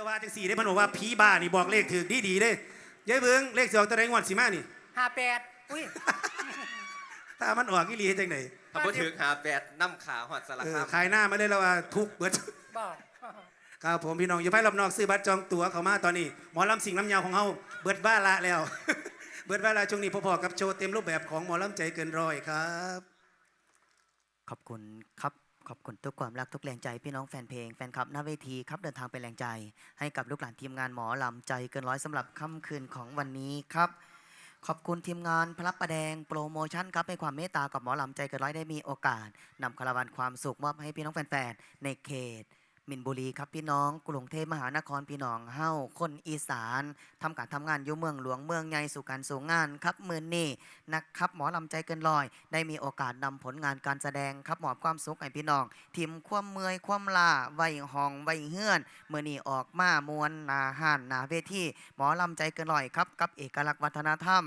แล้วว่าจังสี่ได้เพันบอกว่าผีบ้านี่บอกเลขถือดีดีๆเด้ยายเบิงเลขสิออกตัวใดงวดสิมานี่ ห้าแปดอุ้ย ถ้ามันออกอีหลีเฮ็ดจังไดถ้าพูดถึงหาแปดน้ำขาหอดสลักเออข้ามขายหน้ามาเลยแล้วว่าทุกเบิด บอกครับผมพี่น้องอย่าไปรอบนอกซื้อบัตรจองตั๋วเขามาตอนนี้หมอลำสิงห์ลำยาวของเฮาเบิดบ้าละแล้ว เบิดบ้าละช่วงนี้พอๆกับโชว์เต็มรูปแบบของหมอลำใจเกินร้อยครับ ขอบคุณครับ ขอบคุณทุกความรักทุกแรงใจพี่น้องแฟนเพลงแฟนคลับหน้าเวทีครับเดินทางเป็นแรงใจ ให้กับลูกหลานทีมงานหมอลำใจเกินร้อยสำหรับค่ำคืนของวันนี้ครับ ขอบคุณทีมงานพลับประแดงโปรโมชั่นครับให้ความเมตตากับหมอลำใจเกินร้อยได้มีโอกาสนำคาราวานความสุขมอบให้พี่น้องแฟนๆในเขต มินบุรีครับพี่น้องกรุงเทพมหานครพี่น้องเฮ้าคนอีสานทำการทำงานอยู่เมืองหลวงเมืองใหญ่สู่การสู่งานครับมือนี่นะครับหมอลำใจเกินลอย ได้มีโอกาสนำผลงานการแสดงครับมอบความสุขให้พี่น้องทีมความเมื่อยความลาไวห้องไวเฮือนเมื่อนี่ออกมามวนนาห่านนาเวทีหมอลำใจเกินลอยครับกับเอกลักษณ์วัฒนธรรม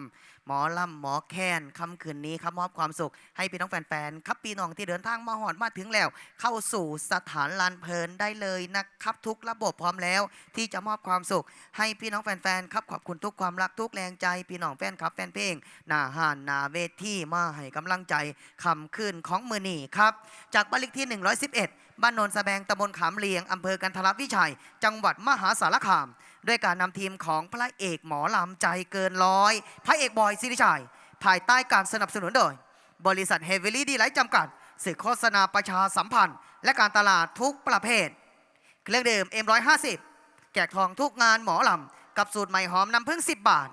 หมอลำหมอแคนค่ำคืนนี้ครับมอบความสุข ให้พี่น้องแฟนๆครับพี่น้องที่เดินทางมาหอดมาถึงแล้ว เข้าสู่สถานลานเพลินได้เลยนะครับทุกระบบพร้อมแล้ว ที่จะมอบความสุข ให้พี่น้องแฟนๆครับขอบคุณทุกความรักทุกแรงใจ พี่น้องแฟนครับแฟนเพลงหน้าห่านหนาเวทีมาให้กำลังใจคำคืนของมือนีครับจากบ้านเลขที่ 111 บ้านโนนสะแบงตำบลขามเลียงอำเภอกันทรวิชัย จังหวัดมหาสารคาม ด้วยการนำทีมของพระเอกหมอลำใจเกินร้อย พระเอกบอยสิริชัย ภายใต้การสนับสนุนโดย บริษัทเฮเวลี่ดีไลท์จำกัด สื่อโฆษณาประชาสัมพันธ์ และการตลาดทุกประเภท เครื่องดื่ม M150 แจกทองทุกงานหมอลำ กับสูตรใหม่หอมน้ำผึ้ง10 บาท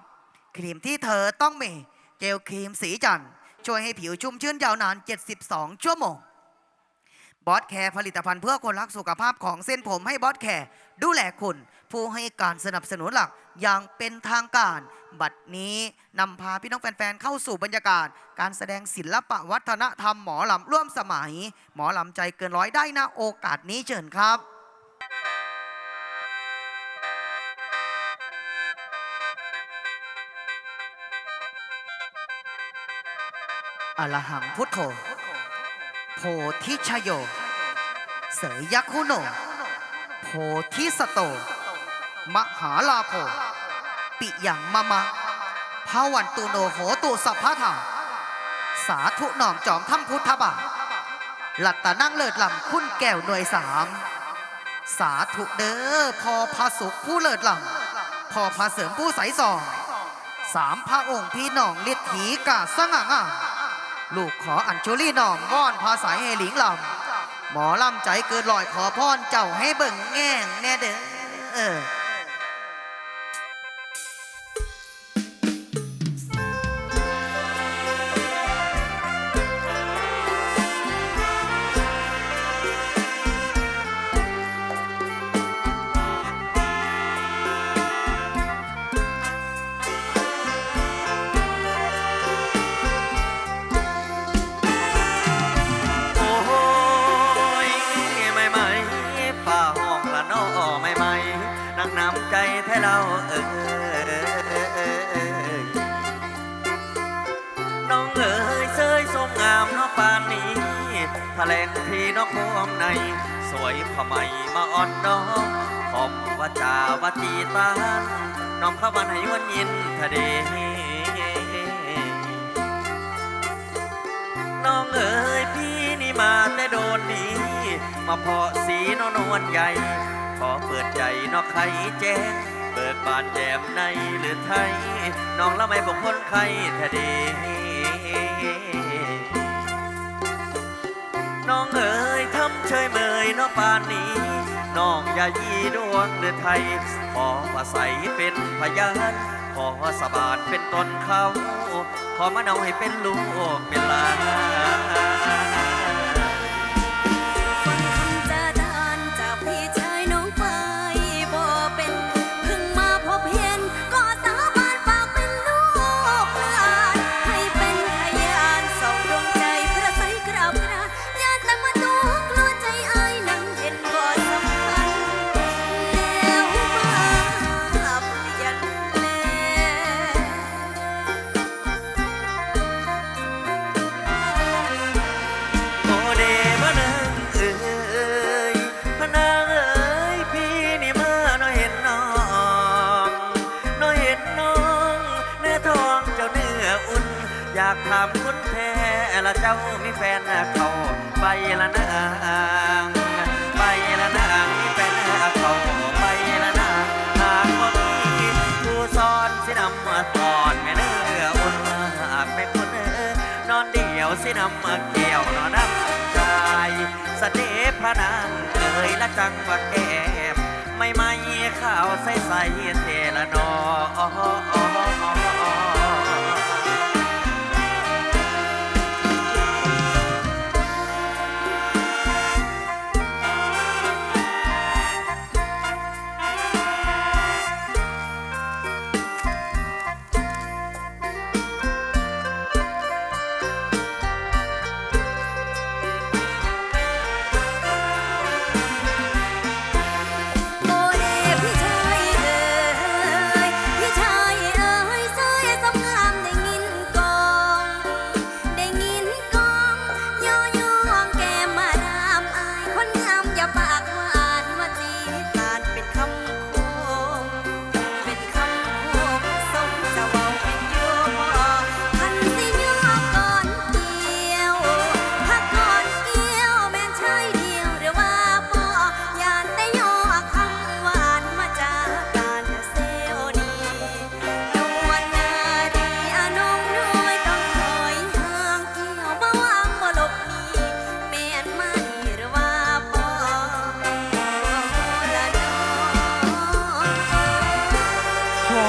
ครีมที่เธอต้องมี เจลครีมสีจันทร์ช่วยให้ผิวชุ่มชื่นยาวนาน 72 ชั่วโมง บอสแคร์ผลิตภัณฑ์เพื่อคนรักสุขภาพของเส้นผมให้บอสแคร์ดูแลคุณ ผู้ให้การสนับสนุนหลักอย่างเป็นทางการ บัดนี้นำพาพี่น้องแฟนๆ เข้าสู่บรรยากาศ การแสดงศิลปะวัฒนธรรมหมอลำร่วมสมัย หมอลำใจเกินร้อยได้นะโอกาสนี้เชิญครับอรหังพุทโธ โพธิชโย เสยยักขุโน โพธิสโต มหาลาโภปิยังมะมะภาวันตุโนโหตุสัพพะธรรมสาธุหนอมจอมถ้ำพุทธบาทหลัตตนั่งเลิศลำคุณแก้วหน่วยสาม สาธุเด้อพอพระสุขผู้เลิศลำพอพระเสริมผู้ใสสอง สามพระองค์พี่น้องเลียดถีกาสง่างาม ลูกขออัญชุลีน้อมว่อนภาษาให้หลิงลำหมอลำใจเกิดลอยขอพรเจ้าให้เบิ่งแง่งแน่เด้อ แถลงที่นกพวมใน สวยพะไม่มาอ่อนน้องหอมว่าจาวาจีตานน้องเข้าวันให้วันยินทะเดน้องเอ๋ยพี่นี่มาแต่โดนดีมาเพาะสีนอนวลใหญ่ ขอเปิดใจนอกไข่แจ้งเบิกบานแยมในหรือไทย น้องละไม่บอกคนใครแท้เด เฉยเมยเนอปานนี้น้องอย่ายีดวงเดือไทย ขอว่าใสเป็นพยาน ขอสบานเป็นต้นเขา ขอมาเอาให้เป็นลูกเป็นหลานากถามคุณแท้ละเจ้ามีแฟนเขาไปละนางไปละนางมีแฟนเขาไปละนางหากบ่มีผู้สอนสินำมาตอนแม่เนื้ออุ่นหากแม่คุณเออนอนเดียวสินำมาเกี่ยวนอนน้ำใจเสน่ห์พระนางเอ่ยละจังว่าแก้มไม่ไม่ข้าวใสใสเทละนอ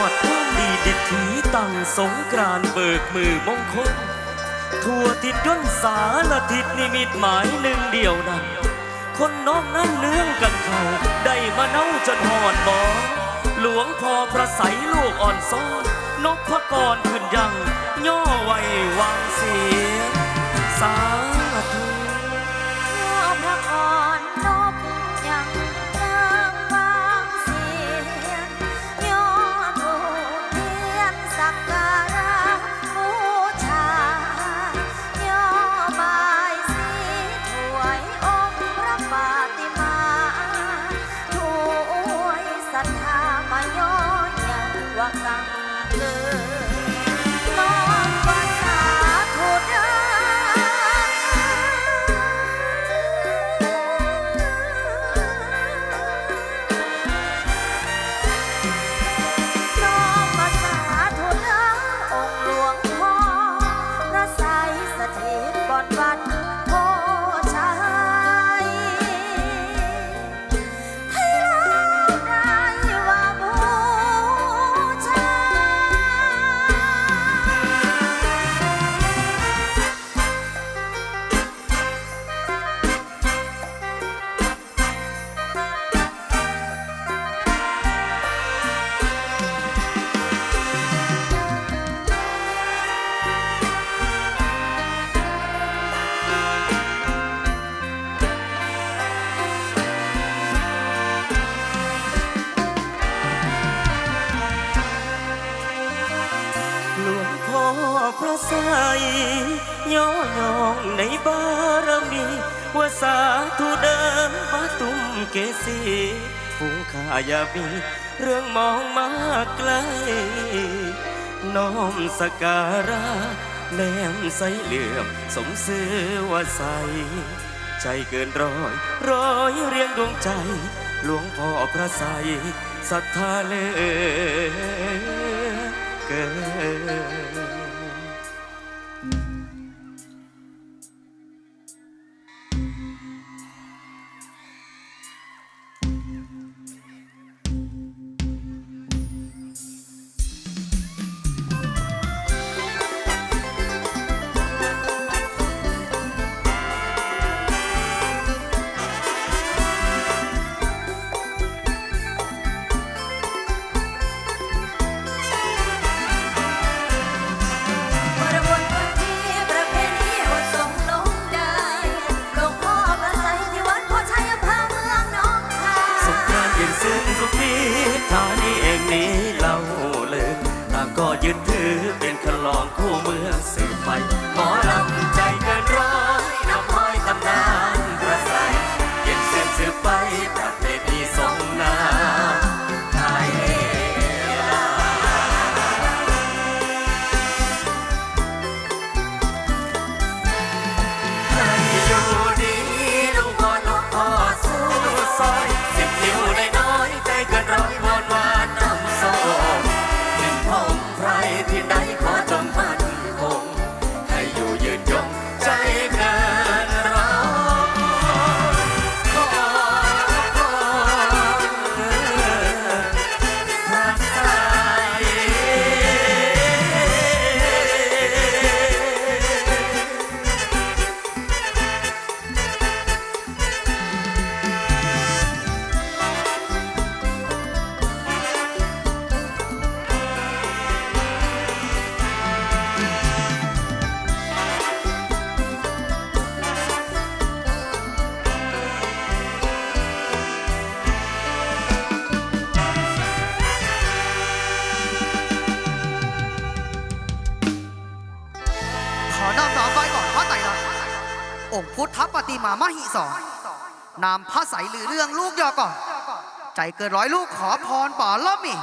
อดความดีดิถีตั้งสงกรานเบิกมือมงคล ทั่วทิศด้นสารทิศนิมิตหมายหนึ่งเดียวนั้น คนน้องนั้นเนื่องกันเขา ได้มาเน่าจนหอดบอหลวงพ่อพระใสยลูกอ่อนซ้อนนกพระกรขึ้นยัง ย่อไว้วางเสียงสา สาเลย ธุเดิมมาตุ้มเกษีฝูงข้ายามีเรื่องมองมาไกล น้อมสกการะแนมใสเหลื่อม สมซื้อว่าใส ใจเกินร้อยร้อยเรียงดวงใจ หลวงพ่อพระไสศรัทธาเลยเกิน ก็ยึดถือเป็นคลองคู่เมืองสืบไปหมอลำใจเกินร้อย องค์พุทธปฏิมามหิสรนามพระใสหรือเรื่องลูกยอก่อน ใจเกินร้อยลูกขอพรป่าละมี